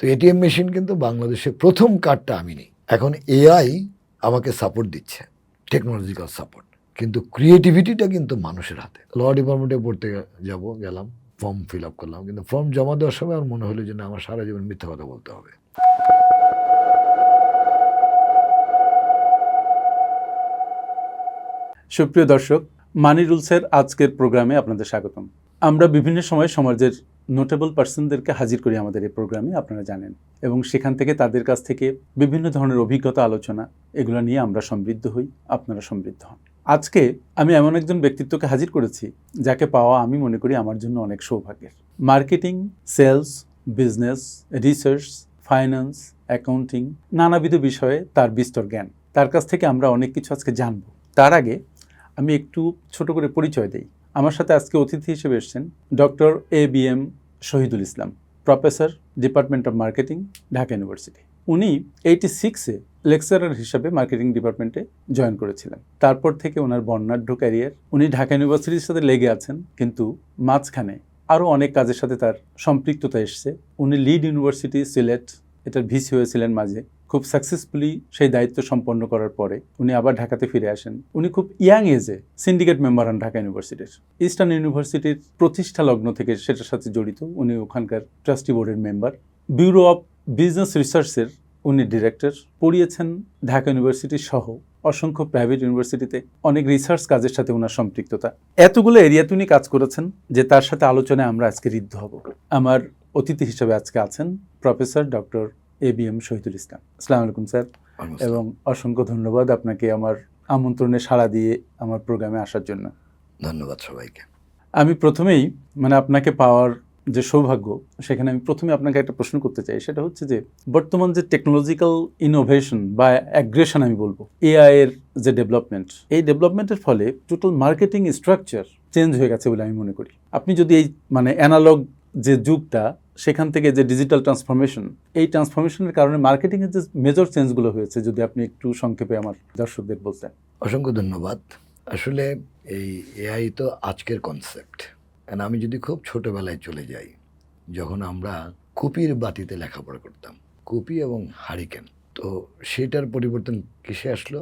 তো ATM machine কিন্তু বাংলাদেশে প্রথম কার্ডটা আমি নিই এখন এআই আমাকে সাপোর্ট দিচ্ছে টেকনোলজিক্যাল সাপোর্ট কিন্তু ক্রিয়েটিভিটিটা কিন্তু মানুষের হাতে। ল ডিপার্টমেন্টে পড়তে যাব, গেলাম ফর্ম ফিল আপ করলাম, কিন্তু ফর্ম জমা দেওয়ার সময় আমার মনে হলো যে না, আমার সারা জীবন মিথ্যা কথা বলতে হবে। সুপ্রিয় দর্শক মানি রুলসের আজকের প্রোগ্রামে আপনাদের স্বাগতম। আমরা বিভিন্ন সময় সমাজের নোটেবল পার্সনদেরকে হাজির করি আমাদের এই প্রোগ্রামে আপনারা জানেন। এবং সেখান থেকে তাদের কাছ থেকে বিভিন্ন ধরনের অভিজ্ঞতা, আলোচনা, এগুলো নিয়ে আমরা সমৃদ্ধ হই, আপনারা সমৃদ্ধ হন। আজকে আমি এমন একজন ব্যক্তিত্বকে হাজির করেছি, যাকে পাওয়া আমি মনে করি আমার জন্য অনেক সৌভাগ্যের। Marketing, sales, business, research, finance, accounting, নানাবিধ বিষয়ে তার বিস্তর জ্ঞান। তার কাছ থেকে আমরা অনেক কিছু আজকে জানব। তার আগে আমি একটু ছোট করে পরিচয় দেই। আমার সাথে আজকে অতিথি হিসেবে এসেছেন doctor A B M Shahidul Islam, professor, department of marketing, Dhaka university. উনি এইটি সিক্সে লেকচারার হিসাবে মার্কেটিং ডিপার্টমেন্টে জয়েন করেছিলেন। তারপর থেকে ওনার বর্ণাঢ্য ক্যারিয়ার, উনি ঢাকা ইউনিভার্সিটির সাথে লেগে আছেন, কিন্তু মাঝখানে আরও অনেক কাজের সাথে তার সম্পৃক্ততা এসছে। উনি লিড ইউনিভার্সিটি সিলেট, এটার ভিসি হয়েছিলেন মাঝে। খুব সাকসেসফুলি সেই দায়িত্ব সম্পন্ন করার পরে উনি আবার ঢাকাতে ফিরে আসেন। উনি খুব ইয়াং এজে সিন্ডিকেট মেম্বার হন ঢাকা ইউনিভার্সিটির ইস্টার্ন ইউনিভার্সিটির প্রতিষ্ঠা লগ্ন থেকে সেটার সাথে জড়িত, উনি ওখানকার ট্রাস্টি বোর্ডের মেম্বার ব্যুরো অফ বিজনেস রিসার্চের উনি ডিরেক্টর পড়িয়েছেন ঢাকা ইউনিভার্সিটি সহ অসংখ্য প্রাইভেট ইউনিভার্সিটিতে অনেক রিসার্চ কাজের সাথে ওনার সম্পৃক্ততা। এতগুলো এরিয়াতে উনি কাজ করেছেন যে তার সাথে আলোচনায় আমরা আজকে ঋদ্ধ হব। আমার অতিথি হিসেবে আজকে আছেন professor doctor A B M Shahidul Islam. আসসালামু আলাইকুম স্যার। এবং অসংখ্য ধন্যবাদ আপনাকে আমার আমন্ত্রণে সাড়া দিয়ে আমার প্রোগ্রামে আসার জন্য। ধন্যবাদ সবাইকে। আমি প্রথমেই মানে আপনাকে পাওয়ার যে সৌভাগ্য সেখানে আমি প্রথমে আপনাকে একটা প্রশ্ন করতে চাই। সেটা হচ্ছে যে বর্তমান যে টেকনোলজিক্যাল ইনোভেশন বা অ্যাগ্রেশন আমি বলব এআই এর যে ডেভেলপমেন্ট এই ডেভেলপমেন্টের ফলে টোটাল মার্কেটিং স্ট্রাকচার চেঞ্জ হয়ে গেছে বলে আমি মনে করি। আপনি যদি এই মানে অ্যানালগ যে যুগটা সেখান থেকে যে ডিজিটাল ট্রান্সফরমেশন এই ট্রান্সফরমেশনের কারণে মার্কেটিংয়ের যে মেজর চেঞ্জগুলো হয়েছে, যদি আপনি একটু সংক্ষেপে আমার দর্শকদের বলতেন। অসংখ্য ধন্যবাদ। আসলে এই এআই তো আজকের কনসেপ্ট কারণ আমি যদি খুব ছোটোবেলায় চলে যাই, যখন আমরা কুপির বাতিতে লেখাপড়া করতাম, কুপি এবং হারিকেন, তো সেটার পরিবর্তন কিসে আসলো?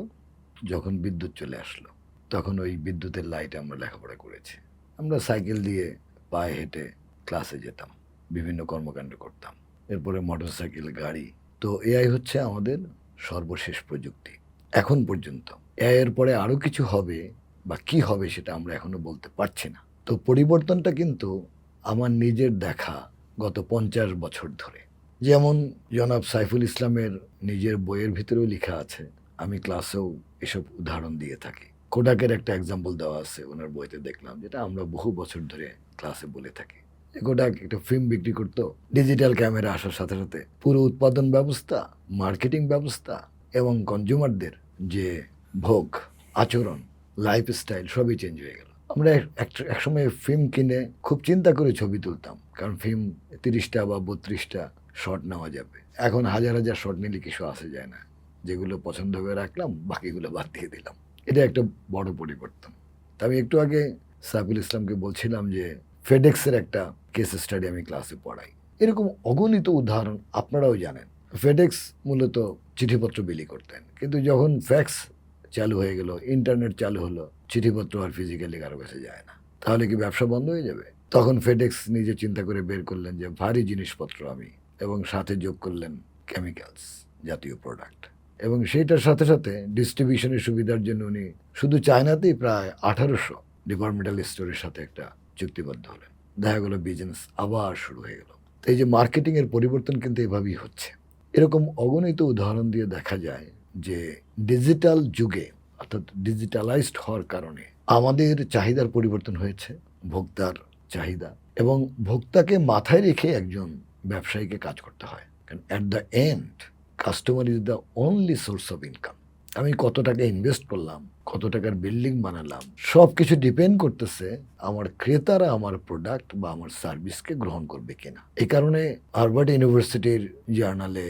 যখন বিদ্যুৎ চলে আসলো, তখন ওই বিদ্যুতের লাইটে আমরা লেখাপড়া করেছি। আমরা সাইকেল দিয়ে পায়ে হেঁটে ক্লাসে যেতাম। বিভিন্ন কর্মকাণ্ড করতাম। এরপরে মোটর সাইকেল গাড়ি। তো এআই হচ্ছে আমাদের সর্বশেষ প্রযুক্তি। এখন পর্যন্ত এআই এর পরে আরও কিছু হবে বা কি হবে সেটা আমরা এখনও বলতে পারছি না। তো পরিবর্তনটা কিন্তু আমার নিজের দেখা গত পঞ্চাশ বছর ধরে। যেমন জনাব সাইফুল ইসলামের নিজের বইয়ের ভিতরেও লেখা আছে, আমি ক্লাসেও এসব উদাহরণ দিয়ে থাকি। কোডাকের একটা এক্সাম্পল দেওয়া আছে, ওনার বইতে দেখলাম, যেটা আমরা বহু বছর ধরে ক্লাসে বলে থাকি। কোডাক একটা ফিল্ম বিক্রি করতো। ডিজিটাল ক্যামেরা আসার সাথে সাথে পুরো উৎপাদন ব্যবস্থা মার্কেটিং ব্যবস্থা এবং কনজিউমারদের যে ভোগ, আচরণ লাইফস্টাইল সবই চেঞ্জ হয়ে গেল। আমরা এক- একসময় ফিল্ম কিনে খুব চিন্তা করে ছবি তুলতাম, কারণ ফিল্ম তিরিশটা বা বত্রিশটা শট নেওয়া যাবে। এখন হাজার হাজার শট নিলে কিছু আসে যায় না। যেগুলো পছন্দ করে রাখলাম, বাকিগুলো বাদ দিয়ে দিলাম। এটা একটা বড় পরিবর্তন। তা আমি একটু আগে সাইফুল ইসলামকে বলছিলাম যে ফেডেক্সের একটা কেস স্টাডি আমি ক্লাসে পড়াই। এরকম অগণিত উদাহরণ আপনারাও জানেন। ফেডেক্স মূলত চিঠিপত্র বিলি করতেন। কিন্তু যখন ফ্যাক্স চালু হয়ে গেল ইন্টারনেট চালু হলো, চিঠিপত্র আর ফিজিক্যালি কারও কাছে যায় না। তাহলে কি ব্যবসা বন্ধ হয়ে যাবে? তখন ফেডেক্স নিজে চিন্তা করে বের করলেন যে, ভারী জিনিসপত্র আমি, এবং সাথে যোগ করলেন কেমিক্যালস জাতীয় প্রোডাক্ট এবং সেইটার সাথে সাথে ডিস্ট্রিবিউশনের সুবিধার জন্য উনি শুধু চায়নাতেই প্রায় আঠারোশো ডিপার্টমেন্টাল স্টোরের সাথে একটা চুক্তিবদ্ধ হলেন। দেখা গেলো বিজনেস আবার শুরু হয়ে গেল। এই যে মার্কেটিংয়ের পরিবর্তন কিন্তু এভাবেই হচ্ছে। এরকম অগণিত উদাহরণ দিয়ে দেখা যায় যে ডিজিটাল যুগে, অর্থাৎ ডিজিটালাইজড হওয়ার কারণে আমাদের চাহিদার পরিবর্তন হয়েছে, ভোক্তার চাহিদা এবং ভোক্তাকে মাথায় রেখে একজন ব্যবসায়ীকে কাজ করতে হয়। কারণ at the end customer is the only source of income আমি কত টাকা ইনভেস্ট করলাম কত টাকার বিল্ডিং বানালাম সব কিছু ডিপেন্ড করতেছে আমার ক্রেতারা আমার প্রোডাক্ট বা আমার সার্ভিসকে গ্রহণ করবে কিনা। এই কারণে হার্ভার্ড ইউনিভার্সিটির জার্নালে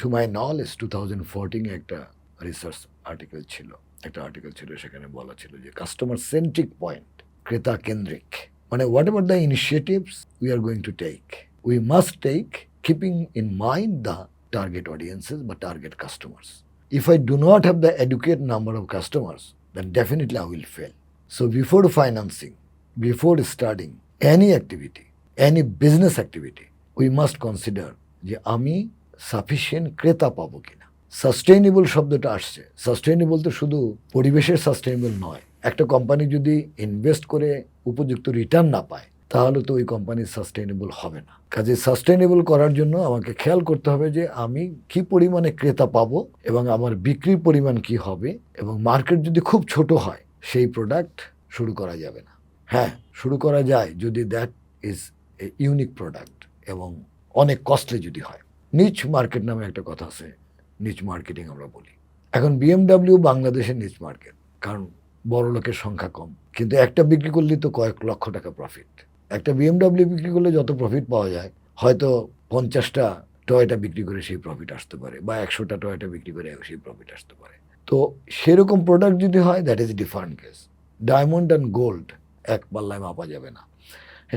to my knowledge two thousand ফোরটিনে একটা রিসার্চ আর্টিকেল ছিল। একটা আর্টিকেল ছিল সেখানে বলা ছিল যে কাস্টমার সেন্ট্রিক পয়েন্ট ক্রেতা কেন্দ্রিক। মানে whatever the initiatives we are going to take we must take keeping in mind the target audiences বা target customers If I do not have the adequate number of customers, then definitely I will fail. So before financing, before starting any activity, any business activity, we must consider যে আমি sufficient ক্রেতা পাবো কিনা sustainable শব্দটা আসছে sustainable তো শুধু পরিবেশের সাস্টেইনেবল নয় একটা কোম্পানি যদি ইনভেস্ট করে উপযুক্ত রিটার্ন না পায় তাহলে তো ওই কোম্পানি সাস্টেইনেবল হবে না। কাজে সাস্টেইনেবল করার জন্য আমাকে খেয়াল করতে হবে যে আমি কি পরিমাণে ক্রেতা পাবো এবং আমার বিক্রির পরিমাণ কি হবে এবং মার্কেট যদি খুব ছোট হয়, সেই প্রোডাক্ট শুরু করা যাবে না। হ্যাঁ শুরু করা যায় যদি that is a unique product এবং অনেক কস্টলি যদি হয়। নিচ মার্কেট নামে একটা কথা আছে নিচ মার্কেটিং আমরা বলি। এখন বিএমডাব্লিউ বাংলাদেশের নিচ মার্কেট কারণ বড় লোকের সংখ্যা কম। কিন্তু একটা বিক্রি করলেই তো কয়েক লক্ষ টাকা প্রফিট একটা বিএমডাব্লিউ বিক্রি করলে যত প্রফিট পাওয়া যায়, হয়তো পঞ্চাশটা টয়টা বিক্রি করে সেই প্রফিট আসতে পারে, বা একশোটা টয়টা বিক্রি করে সেই প্রফিট আসতে পারে। তো সেরকম প্রোডাক্ট যদি হয় that is different case diamond and gold এক পাল্লায় মাপা যাবে না।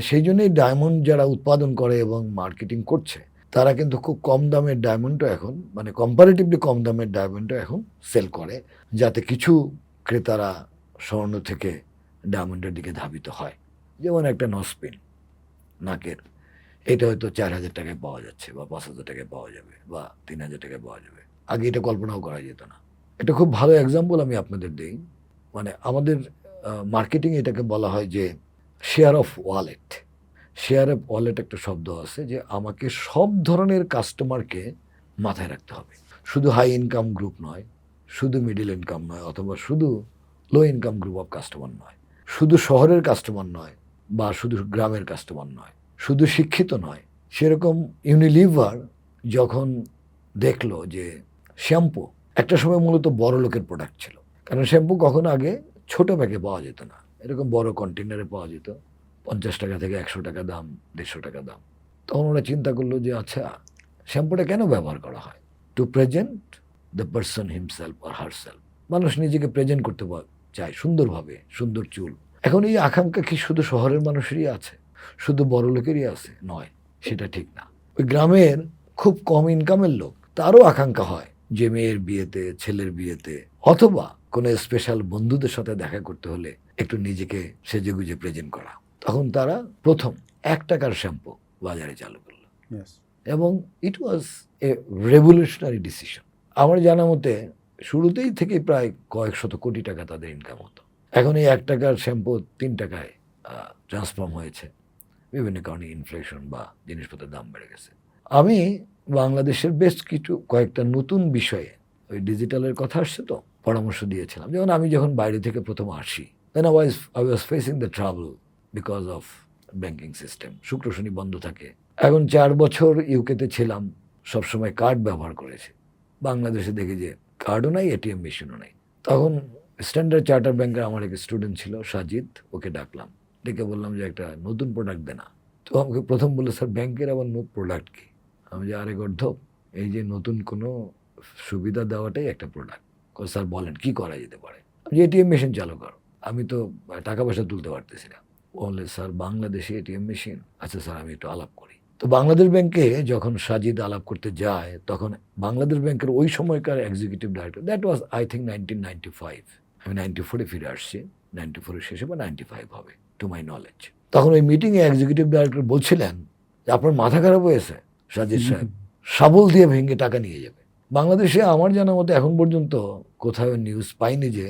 সেই জন্যই ডায়মন্ড যারা উৎপাদন করে এবং মার্কেটিং করছে, তারা কিন্তু খুব কম দামের ডায়মন্ডও এখন মানে কম্পারেটিভলি কম দামের ডায়মন্ডও এখন সেল করে, যাতে কিছু ক্রেতারা স্বর্ণ থেকে ডায়মন্ডের দিকে ধাবিত হয়। যেমন একটা নসপিন, নাকের। এটা হয়তো চার হাজার টাকায় পাওয়া যাচ্ছে বা পাঁচ হাজার টাকায় পাওয়া যাবে বা তিন হাজার টাকায় পাওয়া যাবে। আগে এটা কল্পনাও করা যেত না। এটা খুব ভালো এক্সাম্পল আমি আপনাদের দিই। মানে আমাদের মার্কেটিং এটাকে বলা হয় যে share of wallet share of wallet একটা শব্দ আছে যে আমাকে সব ধরনের কাস্টমারকে মাথায় রাখতে হবে। শুধু হাই ইনকাম গ্রুপ নয়, শুধু মিডিল ইনকাম নয় অথবা শুধু low income group of customer নয়, শুধু শহরের কাস্টমার নয় বা শুধু গ্রামের কাস্টমার নয়, শুধু শিক্ষিত নয়, সেরকম ইউনিলিভার যখন দেখল যে শ্যাম্পু, একটা সময় মূলত বড় লোকের প্রোডাক্ট ছিল। কারণ শ্যাম্পু কখনো আগে ছোট ব্যাগে পাওয়া যেত না। এরকম বড় কন্টেনারে পাওয়া যেত, পঞ্চাশ টাকা থেকে একশো টাকা দাম, দেড়শো টাকা দাম। তখন ওরা চিন্তা করল যে আচ্ছা শ্যাম্পুটা কেন ব্যবহার করা হয়? To present the person himself or herself মানুষ নিজেকে প্রেজেন্ট করতে চায় সুন্দরভাবে, সুন্দর চুল। এখন এই আকাঙ্ক্ষা কি শুধু শহরের মানুষেরই আছে? শুধু বড় লোকেরই আছে? নয়। সেটা ঠিক না। ওই গ্রামের খুব কম ইনকামের লোক তারও আকাঙ্ক্ষা হয় যে মেয়ের বিয়েতে ছেলের বিয়েতে অথবা কোনো স্পেশাল বন্ধুদের সাথে দেখা করতে হলে একটু নিজেকে সেজে গুজে প্রেজেন্ট করা। তখন তারা প্রথম এক টাকার শ্যাম্পু বাজারে চালু করল। এবং ইট ওয়াজ এ রেভলিউশনারি ডিসিশন আমার জানা মতে শুরুতেই থেকে প্রায় কয়েক শত কোটি টাকা তাদের ইনকাম হতো। এখন এই এক টাকার শ্যাম্পু তিন টাকায় ট্রান্সফর্ম হয়েছে। বিভিন্ন কারণে ইনফ্লেশন বা জিনিসপত্রের দাম বেড়ে গেছে। আমি বাংলাদেশের বেশ কিছু, কয়েকটা নতুন বিষয়ে ওই ডিজিটালের কথা আসছে তো, পরামর্শ দিয়েছিলাম। যেমন আমি যখন বাইরে থেকে প্রথম আসি then I was I was facing the travel because of banking system শুক্র শনি বন্ধ থাকে। এখন চার বছর ইউকেতে ছিলাম, সবসময় কার্ড ব্যবহার করেছি। বাংলাদেশে দেখি যে কার্ডও নাই এটিএম মেশিনও নাই। তখন স্ট্যান্ডার্ড চার্টার ব্যাংকের আমার এক স্টুডেন্ট ছিল সাজিদ ওকে ডাকলাম। ডেকে বললাম যে, একটা নতুন প্রোডাক্ট দেনা তো আমাকে প্রথম বলল, স্যার, ব্যাংকের আবার নো প্রোডাক্ট কী? আমি যে, আরেক অর্ধ এই যে নতুন কোনো সুবিধা দেওয়াটাই একটা প্রোডাক্ট স্যার, বলেন, কি করা যেতে পারে? আমি এটিএম মেশিন চালু করো। আমি তো টাকা পয়সা তুলতে পারতেছি না। বললে, স্যার, বাংলাদেশে এটিএম মেশিন? আচ্ছা স্যার, আমি একটু আলাপ করি। তো বাংলাদেশ ব্যাংকে যখন সাজিদ আলাপ করতে যায়, তখন বাংলাদেশ ব্যাংকের ওই সময়কার executive director that was I think nineteen ninety five আমি নাইনটি ফোরে ফিরে আসছি নাইনটি ফোরের শেষে বা নাইনটি ফাইভ হবে টু মাই নলেজ তখন ওই মিটিংয়ে এক্সিকিউটিভ ডাইরেক্টর বলছিলেন যে আপনার মাথা খারাপ হয়েছে সাজিদ সাহেব শাবল দিয়ে ভেঙে টাকা নিয়ে যাবে। বাংলাদেশে আমার জানা মতো এখন পর্যন্ত কোথাও নিউজ পাইনি যে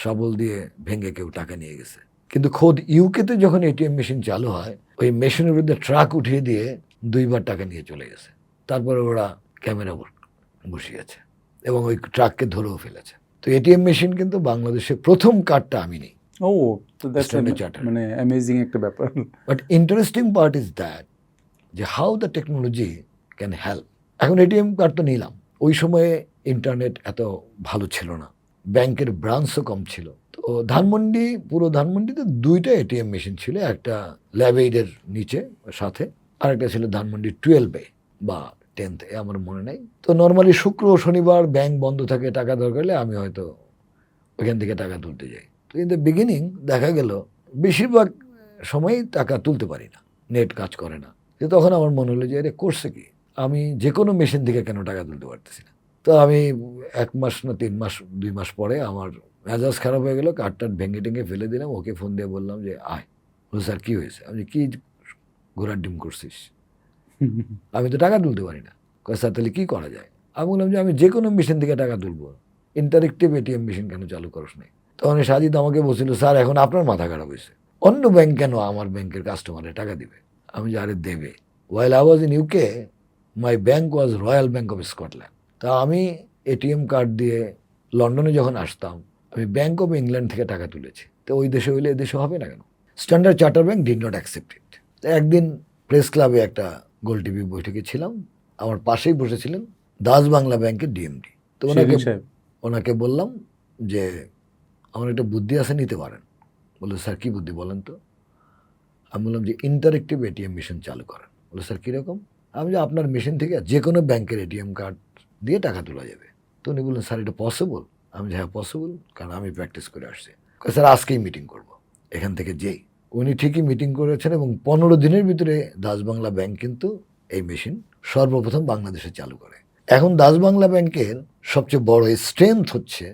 শাবল দিয়ে ভেঙে কেউ টাকা নিয়ে গেছে। কিন্তু খোদ ইউকেতে যখন এটিএম মেশিন চালু হয় ওই মেশিনের বিরুদ্ধে ট্রাক উঠিয়ে দিয়ে দুইবার টাকা নিয়ে চলে গেছে। তারপরে ওরা ক্যামেরা বসিয়েছে এবং ওই ট্রাককে ধরেও ফেলেছে। তো এটিএম মেশিন কিন্তু বাংলাদেশে প্রথম কার্ডটা আমি নিই। ও তো দ্যাটস মানে অ্যামেজিং একটা ব্যাপার। But interesting part is that যে how the technology can help এখন এটিএম কার্ড তো নিলাম। ওই সময়ে ইন্টারনেট এত ভালো ছিল না। ব্যাংকের ব্রাঞ্চও কম ছিল। তো ধানমন্ডি পুরো ধানমন্ডিতে দুইটা এটিএম মেশিন ছিল। একটা ল্যাবেইডের নিচে সাথে আর একটা ছিল ধানমন্ডি টুয়েলভে বা টেন্থে আমার মনে নেই। তো নর্মালি শুক্র শনিবার ব্যাংক বন্ধ থাকে, টাকা দরকার হলে আমি হয়তো ওইখান থেকে টাকা তুলতে যাই। তো ইন দ্য বিগিনিং দেখা গেল, বেশিরভাগ সময়ই টাকা তুলতে পারি না নেট কাজ করে না। যে তখন আমার মনে হলো যে, আরে, করছে কি? আমি যে কোনো মেশিন থেকে কেন টাকা তুলতে পারতেছি না? তো আমি এক মাস না তিন মাস, দুই মাস পরে আমার মেজাজ খারাপ হয়ে গেল কাঠটাট ভেঙে টেঙে ফেলে দিলাম, ওকে ফোন দিয়ে বললাম যে, আয় বলো স্যার, কী হয়েছে? আমি কি ঘোড়ার ডিম করছিস? আমি তো টাকা তুলতে পারি না। স্যার, তাহলে কী করা যায়? আমি বললাম যে, আমি যে কোনো মেশিন থেকে টাকা তুলবো। ইন্টারেক্টিভ এটিএম মেশিন কেন চালু করস নাই? তখন সাজিদ আমাকে বলছিল, স্যার, এখন আপনার মাথা খারাপ হয়েছে। অন্য ব্যাংক কেন আমার ব্যাংকের কাস্টমারে টাকা দিবে? আমি যে, আরে, দেবে। While I was in UK my bank was Royal Bank of Scotland তা আমি এটিএম কার্ড দিয়ে লন্ডনে যখন আসতাম, আমি ব্যাংক অফ ইংল্যান্ড থেকে টাকা তুলেছি। তো ওই দেশে হইলে এ দেশে হবে না কেন? Standard Charter Bank did not accept it তো একদিন প্রেস ক্লাবে একটা গোল টিভি বৈঠকে ছিলাম। আমার পাশেই বসেছিলেন দাস বাংলা ব্যাংকের ডিএমডি তো ওনাকে ওনাকে বললাম যে আমার একটা বুদ্ধি আছে নিতে পারেন। বলল স্যার কী বুদ্ধি বলেন তো? আমি বললাম যে ইন্টারেক্টিভ এটিএম মেশিন চালু করেন। বলল স্যার কীরকম আমি যে আপনার মেশিন থেকে যে কোনো ব্যাংকের এটিএম কার্ড দিয়ে টাকা তোলা যাবে। তো উনি বললেন স্যার এটা পসিবল আমি যে হ্যাঁ পসিবল কারণ আমি প্র্যাকটিস করে আসছি। স্যার আজকেই মিটিং করব এখান থেকে যেই। উনি ঠিকই মিটিং করেছেন এবং পনেরো দিনের ভিতরে দাস বাংলা ব্যাংক কিন্তু এই মেশিন সর্বপ্রথম বাংলাদেশে চালু করে। এখন দাস বাংলা ব্যাংকের সবচেয়ে বড় স্ট্রেংথ হচ্ছে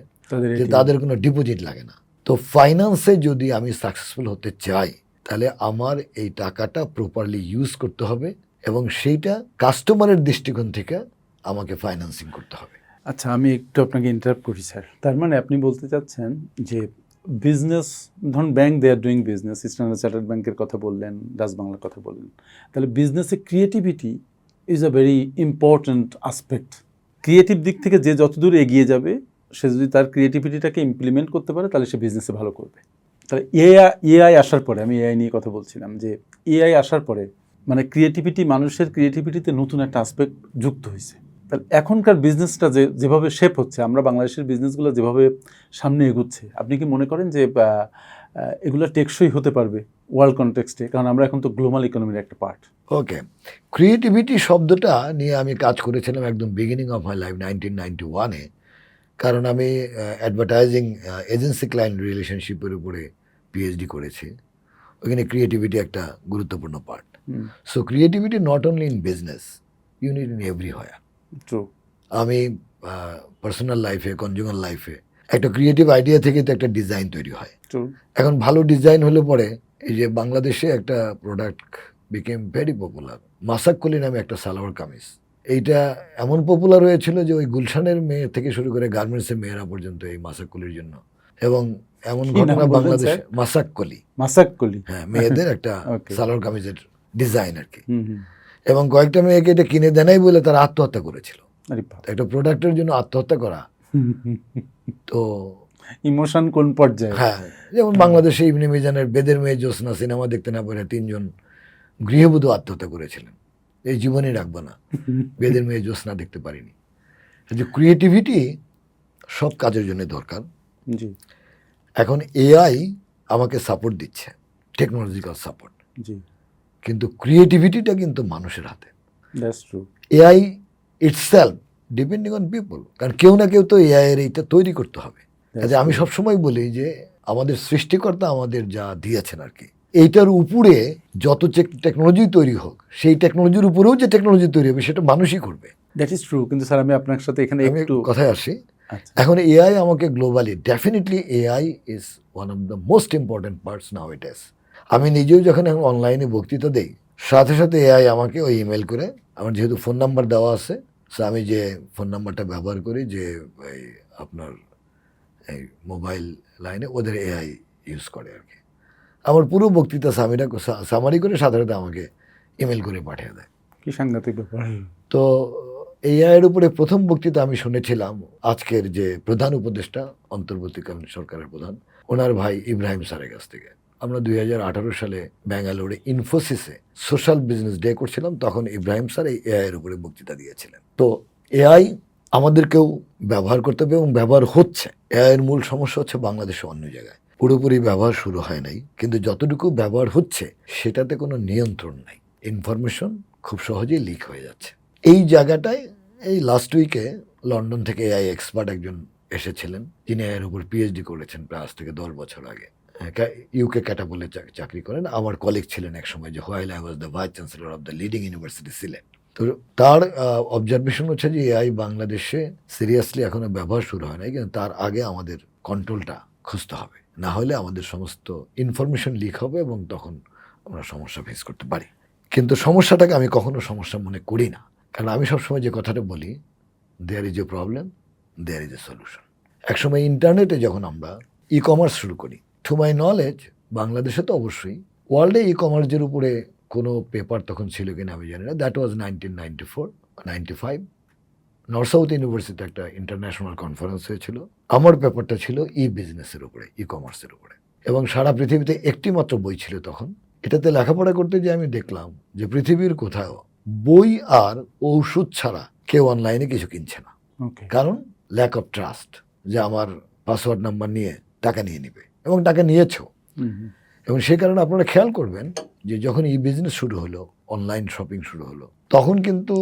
যে তাদের কোনো ডিপোজিট লাগে না। তো ফাইন্যান্সে যদি আমি সাকসেসফুল হতে চাই তাহলে আমার এই টাকাটা প্রপারলি ইউজ করতে হবে এবং সেইটা কাস্টমারের দৃষ্টিকোণ থেকে আমাকে ফাইন্যান্সিং করতে হবে। আচ্ছা আমি একটু আপনাকে ইন্টারাপ্ট করি স্যার তার মানে আপনি বলতে চাচ্ছেন যে বিজনেস ধরুন bank they are doing business Standard Chartered ব্যাংকের কথা বললেন ডাচ বাংলার কথা বললেন, তাহলে বিজনেসে creativity is a very important aspect creative দিক থেকে যে যতদূর এগিয়ে যাবে, সে যদি তার ক্রিয়েটিভিটিটাকে ইমপ্লিমেন্ট করতে পারে, তাহলে সে বিজনেসে ভালো করবে। তাহলে এআই এআই আসার পরে, আমি এআই নিয়ে কথা বলছিলাম, যে এআই আসার পরে মানে ক্রিয়েটিভিটি মানুষের ক্রিয়েটিভিটিতে নতুন একটা আসপেক্ট যুক্ত হয়েছে তাহলে এখনকার বিজনেসটা যে যেভাবে শেপ হচ্ছে আমরা বাংলাদেশের বিজনেসগুলো যেভাবে সামনে এগুচ্ছে আপনি কি মনে করেন যে এগুলো টেকসই হতে পারবে ওয়ার্ল্ড কনটেক্সটে কারণ আমরা এখন তো গ্লোবাল ইকোনমির একটা পার্ট ওকে ক্রিয়েটিভিটি শব্দটা নিয়ে আমি কাজ করেছিলাম একদম beginning of my life nineteen ninety ওয়ানে কারণ আমি অ্যাডভার্টাইজিং এজেন্সি ক্লায়েন্ট রিলেশনশিপের উপরে পিএইচডি করেছি। ওখানে ক্রিয়েটিভিটি একটা গুরুত্বপূর্ণ part so creativity not only in business unit in every হয় ট্রু আমি পার্সোনাল লাইফে কনজিউমার লাইফে একটা ক্রিয়েটিভ আইডিয়া থেকে তো একটা ডিজাইন তৈরি হয়। এখন ভালো ডিজাইন হলে পরে এই যে বাংলাদেশে একটা product became very popular Masakali নামে একটা সালোয়ার কামিজ। এইটা এমন পপুলার হয়েছিল যে ওই গুলশানের মেয়ে থেকে শুরু করে গার্মেন্টসের মেয়েরা পর্যন্ত এই মাসাক্কলির জন্য। এবং এমন ঘটনা বাংলাদেশে? মাসাক্কলি। মাসাক কলি হ্যাঁ মেয়েদের একটা সালোয়ার কামিজের ডিজাইন আর কি। এবং কয়েকটা মেয়েকে এটা কিনে দেনাই বলে তারা আত্মহত্যা করেছিল। একটা প্রোডাক্টের জন্য আত্মহত্যা করা। তো ইমোশন কোন পর্যায়ে? হ্যাঁ যেমন বাংলাদেশে ইবনে মিজানের বেদের মেয়ে জ্যোৎস্না সিনেমা দেখতে না পারে তিনজন গৃহবধূ আত্মহত্যা করেছিলেন। এই জীবনে রাখব না। বেদের মেয়ে জ্যোৎস্না দেখতে পারিনি। যে ক্রিয়েটিভিটি সব কাজের জন্য দরকার। জি। এখন এআই আমাকে সাপোর্ট দিচ্ছে টেকনোলজিক্যাল সাপোর্ট জি। কিন্তু ক্রিয়েটিভিটিটা কিন্তু মানুষের হাতে। AI itself depending on people কারণ কেউ না কেউ তো এআই এর এইটা তৈরি করতে হবে। কাজে আমি সবসময় বলি যে আমাদের সৃষ্টিকর্তা আমাদের যা দিয়েছেন আর কি। এইটার উপরে যত টেকনোলজি তৈরি হোক সেই টেকনোলজির উপরেও যে টেকনোলজি তৈরি হবে সেটা মানুষই করবে। দ্যাট ইজ ট্রু কিন্তু স্যার আমি আপনার সাথে এখানে একটু কথায় আসি। আচ্ছা। এখন এআই আমাকে globally definitely AI is one of the most important parts now it is আমি নিজেও যখন এখন অনলাইনে বক্তৃতা দেই সাথে সাথে এআই আমাকে ওই ইমেল করে আমার যেহেতু ফোন নাম্বার দেওয়া আছে সো আমি যে ফোন নাম্বারটা ব্যবহার করি যে এই আপনার এই মোবাইল লাইনে ওদের এআই ইউজ করে আর কি আমার পুরো বক্তৃতা সামিরা সামারি করে সাধারণত আমাকে ইমেল করে পাঠিয়ে দেয়। কি সাংঘাতিক ব্যাপার। তো এআইয়ের উপরে প্রথম বক্তৃতা আমি শুনেছিলাম আজকের যে প্রধান উপদেষ্টা অন্তর্বর্তীকালীন সরকারের প্রধান ওনার ভাই ইব্রাহিম স্যারের কাছ থেকে। আমরা দুই হাজার আঠারো সালে ব্যাঙ্গালোরে ইনফোসিসে সোশ্যাল বিজনেস ডে করছিলাম, তখন ইব্রাহিম স্যার এই এআইয়ের উপরে বক্তৃতা দিয়েছিলেন। তো এআই আমাদেরকেও ব্যবহার করতে হবে এবং ব্যবহার হচ্ছে। এআইয়ের মূল সমস্যা হচ্ছে বাংলাদেশে অন্য জায়গায়। পুরোপুরি ব্যবহার শুরু হয় নাই, কিন্তু যতটুকু ব্যবহার হচ্ছে, সেটাতে কোনো নিয়ন্ত্রণ নাই। ইনফরমেশন খুব সহজেই লিক হয়ে যাচ্ছে। এই জায়গাটায় এই লাস্ট উইকে লন্ডন থেকে এআই এক্সপার্ট একজন এসেছিলেন, যিনি এর উপর পিএইচডি করেছেন প্রায় আজ থেকে দশ বছর আগে। ইউকে ক্যাটাপোলে চাকরি করেন। আমার কলিগ ছিলেন এক সময় যে while I was the vice chancellor of the leading university Sylhet তো তার অবজারভেশন হচ্ছে যে এআই বাংলাদেশে সিরিয়াসলি এখনও ব্যবহার শুরু হয় নাই, কিন্তু তার আগে আমাদের কন্ট্রোলটা খুঁজতে হবে। না হলে আমাদের সমস্ত ইনফরমেশন লিক হবে এবং তখন আমরা সমস্যা ফেস করতে পারি। কিন্তু সমস্যাটাকে আমি কখনো সমস্যা মনে করি না। কারণ আমি সবসময় যে কথাটা বলি there is a problem there is a solution একসময় ইন্টারনেটে যখন আমরা ই কমার্স শুরু করি টু মাই নলেজ বাংলাদেশে তো অবশ্যই। ওয়ার্ল্ডে ই কমার্সের উপরে কোনো পেপার তখন ছিল কিনা আমি জানি না। That was nineteen ninety four ninety five North South ইউনিভার্সিটিতে একটা ইন্টারন্যাশনাল কনফারেন্স হয়েছিল। আমার পেপারটা ছিল ই বিজনেসের উপরে ই কমার্সের উপরে। এবং সারা পৃথিবীতে একটি মাত্র বই ছিল তখন। এটাতে লেখাপড়া করতে যে আমি দেখলাম যে পৃথিবীর কোথাও বই আর ঔষধ ছাড়া কেউ অনলাইনে কিছু কিনছে না। কারণ ল্যাক অফ ট্রাস্ট যে আমার পাসওয়ার্ড নাম্বার নিয়ে টাকা নিয়ে নিবে। এবং তাকে নিয়েছেও এবং সেই কারণে আপনারা খেয়াল করবেন যে যখন ই বিজনেস শুরু হলো অনলাইন শপিং শুরু হলো তখন কিন্তু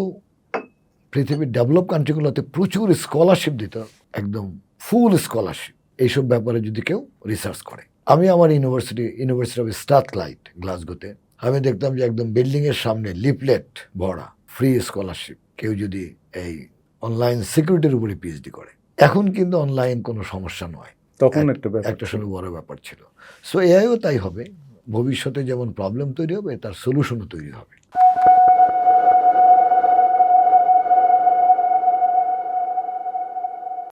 পৃথিবীর ডেভেলপ কান্ট্রিগুলোতে প্রচুর স্কলারশিপ দিত একদম ফুল স্কলারশিপ এইসব ব্যাপারে যদি কেউ রিসার্চ করে। আমি আমার ইউনিভার্সিটি ইউনিভার্সিটি অফ স্টার্থলাইট গ্লাসগোতে আমি দেখতাম যে একদম বিল্ডিংয়ের সামনে লিফলেট ভরা ফ্রি স্কলারশিপ কেউ যদি এই অনলাইন সিকিউরিটির উপরে পিএইচডি করে। এখন কিন্তু অনলাইন কোনো সমস্যা নয়। তখন একটা ব্যাপার একটা সময় বড় ব্যাপার ছিল। সো এআইও তাই হবে। ভবিষ্যতে যেমন প্রবলেম তৈরি হবে তার সলিউশনও তৈরি হবে।